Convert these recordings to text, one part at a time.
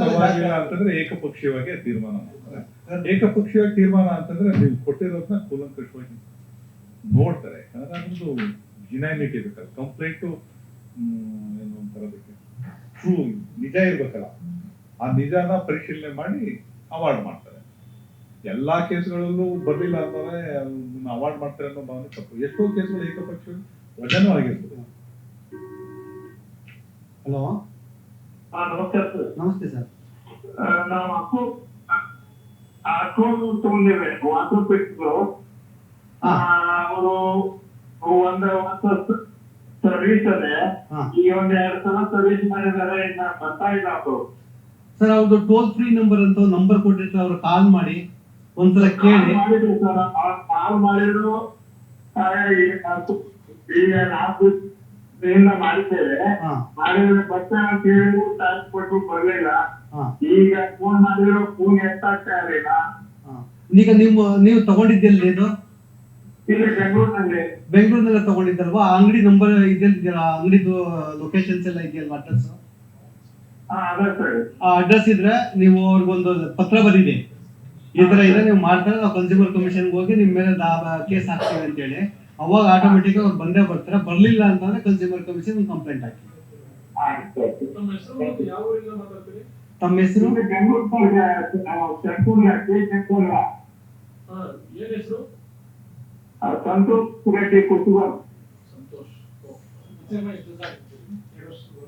ಪರವಾಗಿಲ್ಲ ಅಂತಂದ್ರೆ ಏಕಪಕ್ಷೀಯವಾಗಿ ತೀರ್ಮಾನ ಮಾಡ್ತಾರೆ. ಏಕಪಕ್ಷೀಯವಾಗಿ ತೀರ್ಮಾನ ಅಂತಂದ್ರೆ ನೀವು ಕೊಟ್ಟಿರೋದನ್ನ ಕೂಲಂಕಷವಾಗಿ ನೋಡ್ತಾರೆ. ಯಾಕಂದ್ರೆ ಅದೊಂದು ಜಿನಾಮಿಟಿ ಬೇಕಲ್ಲ ಕಂಪ್ಲೇಂಟು ಏನು ಅದಕ್ಕೆ ಟ್ರೂ ನಿಜ ಇರ್ಬೇಕಲ್ಲ. ಆ ನಿಜಾನ ಪರಿಶೀಲನೆ ಮಾಡಿ ಅವಾರ್ಡ್ ಮಾಡ್ತಾರೆ. ಎಲ್ಲಾ ಕೇಸ್ಗಳಲ್ಲೂ ಬರಲಿಲ್ಲ ಅಂತಾರೆ ಅವಾರ್ಡ್ ಮಾಡ್ತಾರೆ ಅನ್ನೋ ಭಾವನೆ ತಪ್ಪು. ಎಷ್ಟೋ ಕೇಸ್ಗಳು ಏಕಪಕ್ಷ ವಜನೂ ಆಗಿರ್ತದೆ. ಹಲೋ? ಆ ನಮಸ್ಕಾರ ಸರ್. ನಮಸ್ತೆ ಸರ್. ಆ, ನಾವು ಅಕೌಂಟ್ ಅಕೌಂಟ್ ತಗೊಂಡಿವೆ ವಾಟರ್ ಪೆಟ್ಗಳು. ಅವರು ಒಂದ್ ಹತ್ತು ಸರ್ವಿಸ್ ಅದೇ. ಈ ಒಂದ್ ಎರಡ್ ಸಲ ಸರ್ವಿಸ್ ಮಾಡಿದಾರೆ ಇನ್ನ ಬರ್ತಾ ಇಲ್ಲ ಅವರು. ಸರ್ ಅವ್ರದ್ದು ಟೋಲ್ ಫ್ರೀ ನಂಬರ್ ಅಂತ ನಂಬರ್ ಕೊಟ್ಟಿರ್ತಾರೆ ಅವ್ರು ಕಾಲ್ ಮಾಡಿ. ಒಂದ್ಸಲ ಕೇಳಿ. ಮಾಡಿದ್ರು ಸರ್. ಕಾಲ್ ಮಾಡಿದ್ರು ಈಗ ನಾವು ಇದನ್ನ ಮಾಡಿದ್ದೇವೆ. ಮಾಡಿದ್ರೆ ಬರ್ತಾ ಅಂತ ಹೇಳಿ ಟೈಮ್ ಕೊಟ್ಟು ಬರ್ಲಿಲ್ಲ ಈಗ ಫೋನ್ ಮಾಡಿದ್ರು ಫೋನ್ ಎತ್ತಾಗ್ತಾ ಇರಲಿಲ್ಲ. ಈಗ ನೀವು ನೀವು ತಗೊಂಡಿದ್ದೆಲ್ಲಿ ಇದು? ಇಲ್ಲಿ ಬೆಂಗಳೂರಿನಲ್ಲಿ. ಬೆಂಗಳೂರಿನೆಲ್ಲ ತಗೊಂಡಿದ್ದಲ್ವಾ? ಆ ಅಂಗಡಿ ನಂಬರ್ ಇದೆಯಲ್ಲ ಅಂಗಡಿದು ಲೊಕೇಶನ್ಸ್ ಎಲ್ಲ ಇದೆಯಲ್ವಾ ಅಡ್ರೆಸ್ ಆ ಅಡ್ರೆಸ್ ಇದ್ರೆ ನೀವು ಅವ್ರಿಗೊಂದು ಪತ್ರ ಬರೀರಿ. ಈ ತರ ಇದೆ ನೀವು ಮಾಡ್ತಾರೆ ನಾವು ಕನ್ಸ್ಯೂಮರ್ ಕಮಿಷನ್ಗೆ ಹೋಗಿ ನಿಮ್ಮ ಮೇಲೆ ಕೇಸ್ ಹಾಕ್ತೀವಿ ಅಂತ ಹೇಳಿ ಅವಾಗ ಆಟೋಮೆಟಿಕ್ ಅವ್ರು ಬಂದೇ ಬರ್ತಾರೆ. ಬರ್ಲಿಲ್ಲ ಅಂತಂದ್ರೆ ಕನ್ಸ್ಯೂಮರ್ ಕಮಿಷನ್ ಕಂಪ್ಲೇಂಟ್ ಹಾಕಿ. ತಮ್ಮ ಹೆಸರು?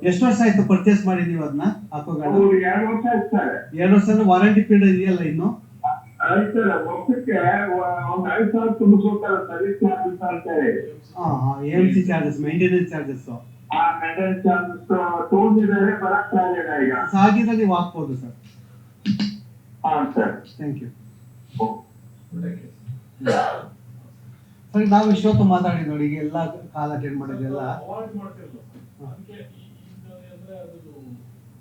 ಎಷ್ಟು ವರ್ಷ. ಆಯ್ತು ಪರ್ಚೇಸ್ ಮಾಡಿದೀವಿ ಅದನ್ನ? ಎರಡು ವರ್ಷ ವಾರಂಟಿ ಪೀರಿಯಡ್ ಇದೆಯಲ್ಲ ಇನ್ನು? ಐತಲ್ಲ ವರ್ಷಕ್ಕೆ ಒಂದ್ ಐದು ಸಾವಿರ ತುಂಬಿಸ್ಕೊತಾರೆ service charges M C charges maintenance charges ಆ ಮೆಂಟೆನೆನ್ಸ್ ಚಾರ್ಜಸ್ ತಗೊಂಡಿದ್ದಾರೆ ಬರಕ್ ಆಗಿಲ್ಲ ಈಗ. ಹಾಗಿದ್ರೆ ನೀವು ಹಾಕ್ಬೋದು ಸರ್. ಹಾ ಸರ್. Thank you. ಸರಿ ನಾವು ಇಷ್ಟೊತ್ತು ಮಾತಾಡಿ ನೋಡಿ ಈಗ ಎಲ್ಲ ಕಾಲ್ ಅಟೆಂಡ್ ಅದು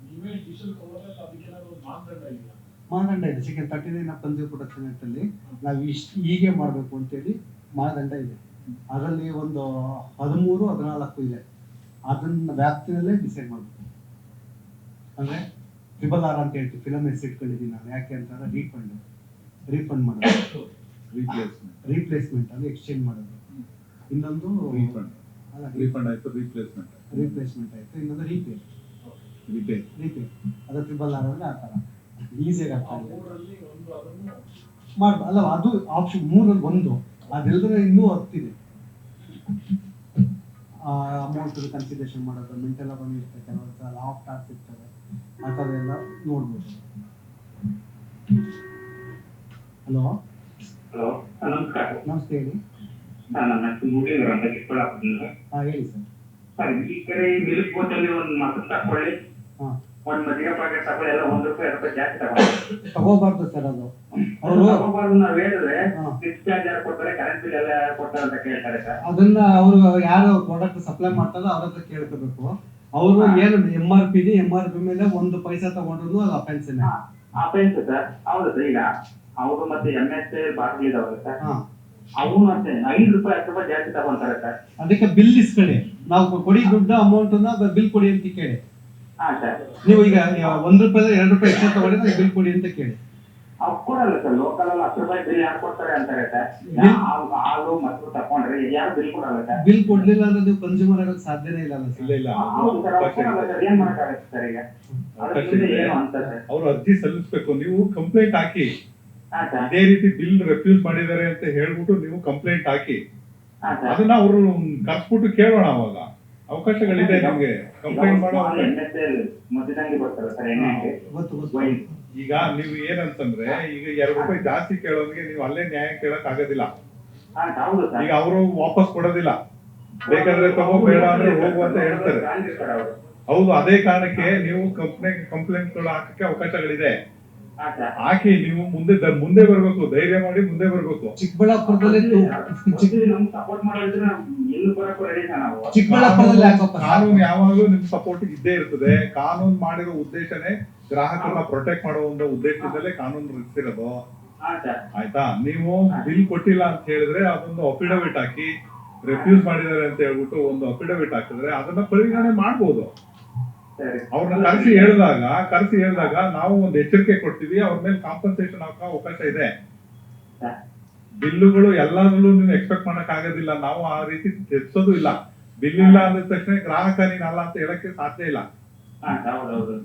ನೀವೇ ಡಿಜಿಟಲ್ ಕವರ್ ಮಾನದಂಡ ಇದೆ. Second thirty nine of consumer protection ಆ್ಯಕ್ಟಲ್ಲಿ ನಾವು ಇಷ್ಟು ಹೀಗೆ ಮಾಡಬೇಕು ಅಂತೇಳಿ ಮಾನದಂಡ ಇದೆ. ಅದರಲ್ಲಿ ಒಂದು ಹದಿಮೂರು ಹದಿನಾಲ್ಕು ಇದೆ. ಅದನ್ನ ವ್ಯಾಪ್ತಿನಲ್ಲೇ ಡಿಸೈಡ್ ಮಾಡಬೇಕು. ಅಂದ್ರೆ ಟ್ರಿಬಲ್ ಆರ್ ಅಂತ ಹೇಳ್ತೀವಿ. ಫಿಲಮ್ ಎಸ್ ಇಟ್ಕೊಂಡಿದ್ದೀನಿ ನಾನು. ಯಾಕೆ ಅಂತಂದ್ರೆ ರೀಫಂಡ್ ರೀಫಂಡ್ ಮಾಡೋದು. ರೀಪ್ಲೇಸ್ಮೆಂಟ್ ರೀಪ್ಲೇಸ್ಮೆಂಟ್ ಅಂದ್ರೆ ಎಕ್ಸ್ಚೇಂಜ್ ಮಾಡೋದು. ಇನ್ನೊಂದು ರೀಫಂಡ್ ಅಲ್ಲ ರೀಫಂಡ್ ಆಯಿತು ರೀಪ್ಲೇಸ್ಮೆಂಟ್ ರೀಪ್ಲೇಸ್ಮೆಂಟ್ ಆಯಿತು. ಇನ್ನೊಂದು ರೀಪೇರ್ ರಿಪೇರ್ ರೀಪೇ ಅದು ಟ್ರಿಬಲ್ ಆರ್ ಅಂದ್ರೆ ಆ ಥರ. ಈಸಿಯಾಗಿ ಅರ್ಥ ಅಲ್ಲ ಅದು ಆಪ್ಷನ್ ಮೂರಲ್ಲಿ ಒಂದು. ಅದೆಲ್ಲದ್ರೆ ಇನ್ನೂ ಹತ್ತಿದೆ. ಅಮೌಂಟ್ ಕನ್ಸಿಡರೇಷನ್ ಮಾಡೋದು ಮೆಂಟಲ್ ಬಂದಿರ್ತದೆ ಕೆಲವೊಂದು ಸಲ ಆಫ್ ಟಾಕ್ಸ್ ಇರ್ತದೆ. ಆ ಥರ ಎಲ್ಲ ನೋಡ್ಬೋದು ಹಲೋ ಹಲೋ ನಮಸ್ಕಾರ. ನಮಸ್ತೆ ಹೇಳಿ. ನನ್ನ ಹೆಸರು ಮುರಳೀಧರ್ ಅಂತ ಚಿಕ್ಕಬಳ್ಳಾಪುರದಿಂದ. ಹಾಂ ಹೇಳಿ ಸರ್. ಸರ್ ಈ ಕಡೆ ಮಿಲ್ಕ್ ಬೋಟಲ್ಲಿ ಒಂದು ತಕೊಳ್ಳಿ. ಒಂದ್ ಮಜ್ಜಿಗೆ ಪ್ಯಾಕೆಟ್ ತಗೊಳ್ಳಿ ಎಲ್ಲ ಒಂದ್ ರೂಪಾಯಿ ಎರಡು ರೂಪಾಯಿ ಜಾಸ್ತಿ ತಗೊಳ್ಳಿ ತಗೋಬಾರ್ದು ಸರ್ ಅದು. ಅವರು ಅವರು ತಗೋಬಾರ್ದು ನಾವ್ ಹೇಳಿದ್ರೆ ಹಾ. ಡಿಸ್ಚಾರ್ಜ್ ಯಾರು ಕೊಡ್ತಾರೆ ಕರೆಂಟ್ ಬಿಲ್ ಎಲ್ಲ ಯಾರು ಕೊಡ್ತಾರೆ ಅಂತ ಕೇಳ್ತಾರೆ ಸರ್. ಅದನ್ನ ಅವರು ಯಾರು ಪ್ರಾಡಕ್ಟ್ ಸಪ್ಲೈ ಮಾಡ್ತಾರೋ ಅವ್ರ ಹತ್ರ ಕೇಳ್ಕೋಬೇಕು. ಅವರು ಏನು ಎಂ ಆರ್ ಪಿ ಇದೆ ಎಂ ಆರ್ ಪಿ ಮೇಲೆ ಒಂದು ಪೈಸಾ ತಗೊಂಡ್ರು ಅದು ಅಫೆನ್ಸ್ ಅಫೆನ್ಸ್ ಸರ್. ಹೌದು ಸರ್ ಈಗ ಅವರು ಮತ್ತೆ ಎಂ ಎಸ್ ಬಾಟಲ್ ಇದಾವಲ್ಲ ಸರ್. ಅವನು ಅಷ್ಟೇ ಐದು ರೂಪಾಯಿ ಹತ್ತು ರೂಪಾಯಿ ಜಾಸ್ತಿ ತಗೊಂತಾರೆ ಸರ್. ಅದಕ್ಕೆ ಬಿಲ್ ಇಸ್ಕೊಳ್ಳಿ. ನಾವು ಕೊಡಿ ದುಡ್ಡು ಅಮೌಂಟ್ ಬಿಲ್ ಕೊಡಿ ಅಂತ ಕೇಳಿ. ನೀವು ಈಗ ಒಂದ್ ರೂಪಾಯಿ ಎರಡು ರೂಪಾಯಿ ಎಕ್ಸ್ಟ್ರಾ ತಗೊಂಡಿದ್ರೆ ಬಿಲ್ ಕೊಡಿ ಅಂತ ಕೇಳಿ. ಅವ್ರು ಕೊಡಲ್ಲ ಸರ್ ಲೋಕಲ್ ಅಲ್ಲಿ ಹತ್ತು ರೂಪಾಯಿ ಬಿಲ್ ಯಾರು ಕೊಡ್ತಾರೆ ಅಂತಾರೆ ಸರ್ ಹಾಲು ಮತ್ತು ತಕೊಂಡ್ರೆ ಯಾರು ಬಿಲ್ ಕೊಡಲ್ಲ ಸರ್ ಬಿಲ್ ಕೊಡ್ಲಿಲ್ಲ ಅಂದ್ರೆ ನೀವು ಕನ್ಸ್ಯೂಮರ್ ಆಗಕ್ಕೆ ಸಾಧ್ಯನೇ ಇಲ್ಲ ಅಲ್ಲ ಇಲ್ಲ ಇಲ್ಲ ಏನ್ ಮಾಡಕ್ಕಾಗತ್ತೆ ಸರ್ ಈಗ? ಅವ್ರು ಅರ್ಜಿ ಸಲ್ಲಿಸ್ಬೇಕು ನೀವು ಕಂಪ್ಲೇಂಟ್ ಹಾಕಿ. ಅದೇ ರೀತಿ ಬಿಲ್ ರೆಫ್ಯೂಸ್ ಮಾಡಿದ್ದಾರೆ ಅಂತ ಹೇಳ್ಬಿಟ್ಟು ನೀವು ಕಂಪ್ಲೇಂಟ್ ಹಾಕಿ. ಅದನ್ನ ಅವರು ಕರ್ಸ್ಬಿಟ್ಟು ಕೇಳೋಣ ಅವಾಗ. ಅವಕಾಶಗಳಿದೆ ನಮಗೆ. ಕಂಪ್ಲೇಂಟ್ ಮಾಡೋ ಈಗ ನೀವು ಏನಂತಂದ್ರೆ ಈಗ ಎರಡು ರೂಪಾಯಿ ಜಾಸ್ತಿ ಕೇಳೋನ್ಗೆ ನೀವು ಅಲ್ಲೇ ನ್ಯಾಯ ಕೇಳಕ್ ಆಗೋದಿಲ್ಲ. ಈಗ ಅವರು ವಾಪಸ್ ಕೊಡೋದಿಲ್ಲ. ಬೇಕಾದ್ರೆ ತಗೋ ಬೇಡ ಅಂದ್ರೆ ಹೋಗು ಅಂತ ಹೇಳ್ತಾರೆ. ಹೌದು ಅದೇ ಕಾರಣಕ್ಕೆ ನೀವು ಕಂಪ್ನಿ ಕಂಪ್ಲೇಂಟ್ಗಳು ಹಾಕಕ್ಕೆ ಅವಕಾಶಗಳಿದೆ. ಸರ್ ನೀವು ಮುಂದೆ ಮುಂದೆ ಬರ್ಬೇಕು ಧೈರ್ಯ ಮಾಡಿ ಮುಂದೆ ಬರ್ಬೇಕು. ಚಿಕ್ಕಬಳ್ಳಾಪುರದಲ್ಲಿ ಚಿಕ್ಕಬಳ್ಳಾಪುರದಲ್ಲಿ ಕಾನೂನು ಯಾವಾಗಲೂ ನಿಮ್ ಸಪೋರ್ಟ್ ಇದ್ದೇ ಇರ್ತದೆ. ಕಾನೂನು ಮಾಡಿರೋ ಉದ್ದೇಶನೇ ಗ್ರಾಹಕರನ್ನ ಪ್ರೊಟೆಕ್ಟ್ ಮಾಡೋ ಒಂದು ಉದ್ದೇಶದಲ್ಲೇ ಕಾನೂನು ರಚಿಸಿರೋದು ಆಯ್ತಾ. ನೀವು ಬಿಲ್ ಕೊಟ್ಟಿಲ್ಲ ಅಂತ ಹೇಳಿದ್ರೆ ಅದೊಂದು ಅಫಿಡವಿಟ್ ಹಾಕಿ ರೆಫ್ಯೂಸ್ ಮಾಡಿದ್ದಾರೆ ಅಂತ ಹೇಳ್ಬಿಟ್ಟು ಒಂದು ಅಫಿಡವಿಟ್ ಹಾಕಿದ್ರೆ ಅದನ್ನ ಪರಿಗಣನೆ ಮಾಡ್ಬೋದು. ಅವ್ರನ್ನ ಕರೆಸಿ ಹೇಳಿದಾಗ ಕರೆಸಿ ಹೇಳಿದಾಗ ನಾವು ಒಂದು ಎಚ್ಚರಿಕೆ ಕೊಡ್ತೀವಿ ಅವ್ರ ಮೇಲೆ ಕಾಂಪನ್ಸೇಷನ್ ಹಾಕೋ ಅವಕಾಶ ಇದೆ. ಬಿಲ್ಲುಗಳು ಎಲ್ಲಾದ್ರಲ್ಲೂ ನೀವು ಎಕ್ಸ್ಪೆಕ್ಟ್ ಮಾಡಕ್ ಆಗೋದಿಲ್ಲ. ನಾವು ಆ ರೀತಿ ತೆಗ್ಸೋದು ಇಲ್ಲ. ಬಿಲ್ ಇಲ್ಲ ಅಂದ ತಕ್ಷಣ ಗ್ರಾಹಕ ನೀನಲ್ಲ ಅಂತ ಹೇಳಕ್ಕೆ ಸಾಧ್ಯ ಇಲ್ಲ.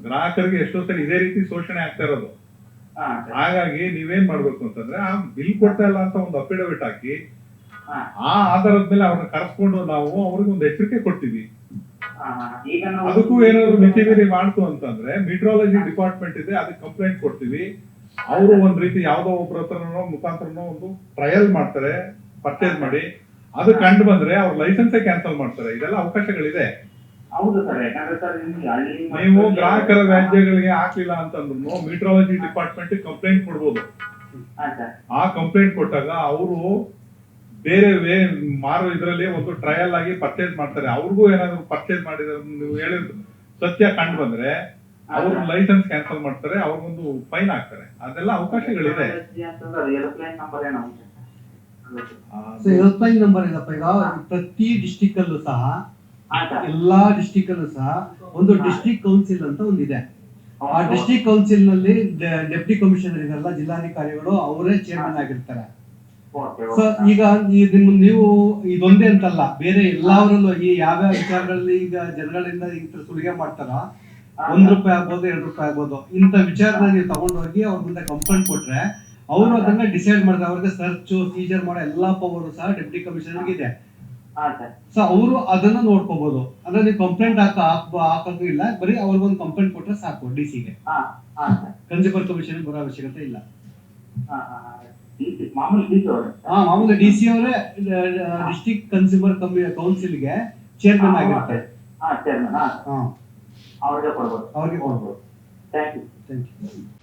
ಗ್ರಾಹಕರಿಗೆ ಎಷ್ಟೋ ಸರಿ ಇದೇ ರೀತಿ ಶೋಷಣೆ ಆಗ್ತಾ ಇರೋದು. ಹಾಗಾಗಿ ನೀವೇನ್ ಮಾಡ್ಬೇಕು ಅಂತಂದ್ರೆ ಆ ಬಿಲ್ ಕೊಡ್ತಾ ಇಲ್ಲ ಅಂತ ಒಂದು ಅಫಿಡವಿಟ್ ಹಾಕಿ ಆ ಆಧಾರದ ಮೇಲೆ ಅವ್ರನ್ನ ಕರೆಸ್ಕೊಂಡು ನಾವು ಅವ್ರಿಗೆ ಒಂದು ಎಚ್ಚರಿಕೆ ಕೊಡ್ತೀವಿ. ಅದಕ್ಕೂ ಏನಾದ್ರು ಮಿತಿ ಮೀರಿ ಮಾಡ್ತು ಅಂತಂದ್ರೆ ಮೀಟ್ರಾಲಜಿ ಡಿಪಾರ್ಟ್ಮೆಂಟ್ ಇದೆ ಅದಕ್ಕೆ ಕಂಪ್ಲೇಂಟ್ ಕೊಡ್ತೀವಿ. ಅವರು ಒಂದ್ ರೀತಿ ಯಾವ್ದೋ ಒಬ್ಬರ ಹತ್ರನೋ ಮುಖಾಂತರನೋ ಒಂದು ಟ್ರಯಲ್ ಮಾಡ್ತಾರೆ ಪರ್ಚೇಸ್ ಮಾಡಿ. ಅದು ಕಂಡು ಬಂದ್ರೆ ಅವ್ರ ಲೈಸೆನ್ಸ್ ಕ್ಯಾನ್ಸಲ್ ಮಾಡ್ತಾರೆ. ಇದೆಲ್ಲ ಅವಕಾಶಗಳಿದೆ. ನೀವು ಗ್ರಾಹಕರ ವ್ಯಾಜ್ಯಗಳಿಗೆ ಹಾಕ್ಲಿಲ್ಲ ಅಂತಂದ್ರು ಮೀಟ್ರಾಲಜಿ ಡಿಪಾರ್ಟ್ಮೆಂಟ್ ಕಂಪ್ಲೇಂಟ್ ಕೊಡ್ಬೋದು. ಆ ಕಂಪ್ಲೇಂಟ್ ಕೊಟ್ಟಾಗ ಅವರು ಬೇರೆ ವೇ ಮಾರೋ ಇದರಲ್ಲಿ ಒಂದು ಟ್ರಯಲ್ ಆಗಿ ಪರ್ಚೇಸ್ ಮಾಡ್ತಾರೆ. ಅವ್ರಿಗೂ ಏನಾದ್ರು ಪರ್ಚೇಸ್ ಮಾಡಿದ್ರೆ ನೀವು ಹೇಳಿದ್ರು ಸತ್ಯ ಕಂಡು ಬಂದ್ರೆ ಅವ್ರ ಲೈಸೆನ್ಸ್ ಕ್ಯಾನ್ಸಲ್ ಮಾಡ್ತಾರೆ ಅವ್ರಿಗೊಂದು ಫೈನ್ ಹಾಕ್ತಾರೆ ಅದೆಲ್ಲ ಅವಕಾಶಗಳಿದೆ. ಏರೋಪ್ಲೇನ್ ನಂಬರ್ ಏನೋ ಉಂಟು ಆ, ಸೊ ಹೆಲ್ಪ್ಲೈನ್ ನಂಬರ್ ಇಲ್ಲಪ್ಪ ಈಗ ಪ್ರತಿ ಡಿಸ್ಟಿಕ್ ಅಲ್ಲೂ ಸಹ ಎಲ್ಲಾ ಡಿಸ್ಟಿಕ್ ಅಲ್ಲೂ ಸಹ ಒಂದು ಡಿಸ್ಟಿಕ್ ಕೌನ್ಸಿಲ್ ಅಂತ ಒಂದಿದೆ. ಆ ಡಿಸ್ಟಿಕ್ ಕೌನ್ಸಿಲ್ನಲ್ಲಿ ಡೆಪ್ಟಿ ಕಮಿಷನರ್ ಇದೆಲ್ಲ ಜಿಲ್ಲಾಧಿಕಾರಿಗಳು ಅವರೇ ಚೇರ್ಮನ್ ಆಗಿರ್ತಾರೆ. ಓಕೆ ಸೊ ಈಗ ನಿಮ್ಮ ನೀವು ಇದೊಂದೇ ಅಂತಲ್ಲ ಬೇರೆ ಎಲ್ಲಾವರಲ್ಲೂ ಈ ಯಾವ್ಯಾವ ವಿಚಾರಗಳಲ್ಲಿ ಈಗ ಜನಗಳಿಂದ ಈ ತರ ಸುಲಿಗೆ ಮಾಡ್ತಾರ ಒಂದ್ ರೂಪಾಯಿ ಆಗ್ಬೋದು ಎರಡ್ ರೂಪಾಯಿ ಆಗ್ಬೋದು ಇಂತ ವಿಚಾರದಲ್ಲಿ ನೀವು ತಗೊಂಡೋಗಿ ಅವ್ರ ಮುಂದೆ ಕಂಪ್ಲೇಂಟ್ ಕೊಟ್ರೆ ಅವರು ಅದನ್ನ ಡಿಸೈಡ್ ಮಾಡ್ತಾರೆ. ಅವ್ರಿಗೆ ಸರ್ಚ್ ಸೀಜರ್ ಮಾಡೋ ಎಲ್ಲಾ ಪವರ್ ಸಹ ಡೆಪ್ಟಿ ಕಮಿಷನರ್ಗೆ ಇದೆ. ಸರ್. ಸೊ ಅವರು ಅದನ್ನ ನೋಡ್ಕೋಬಹುದು ಅಂದ್ರೆ ನೀವು ಕಂಪ್ಲೇಂಟ್ ಹಾಕ ಹಾಕ್- ಹಾಕೋದು ಇಲ್ಲ ಬರೀ ಅವ್ರಿಗೊಂದು ಕಂಪ್ಲೇಂಟ್ ಕೊಟ್ರೆ ಸಾಕು ಡಿ ಸಿಗೆ ಸರ್. ಕನ್ಸ್ಯೂಮರ್ ಕಮಿಷನ್ ಬರೋ ಅವಶ್ಯಕತೆ ಇಲ್ಲ. ಹಾ ಮಾಮೂಲಿ ಡಿ ಸಿ ಅವರು ಡಿಸ್ಟಿಕ್ ಕನ್ಸ್ಯೂಮರ್ ಚೇರ್ಮನ್ ಆಗಿರ್ತಾರೆ. ಹಾ ಚೇರ್ಮನ್ ಕೊಡ್ಬೋದು. ಅವ್ರಿಗೆ ಕೊಡ್ಬೋದು. Thank you thank you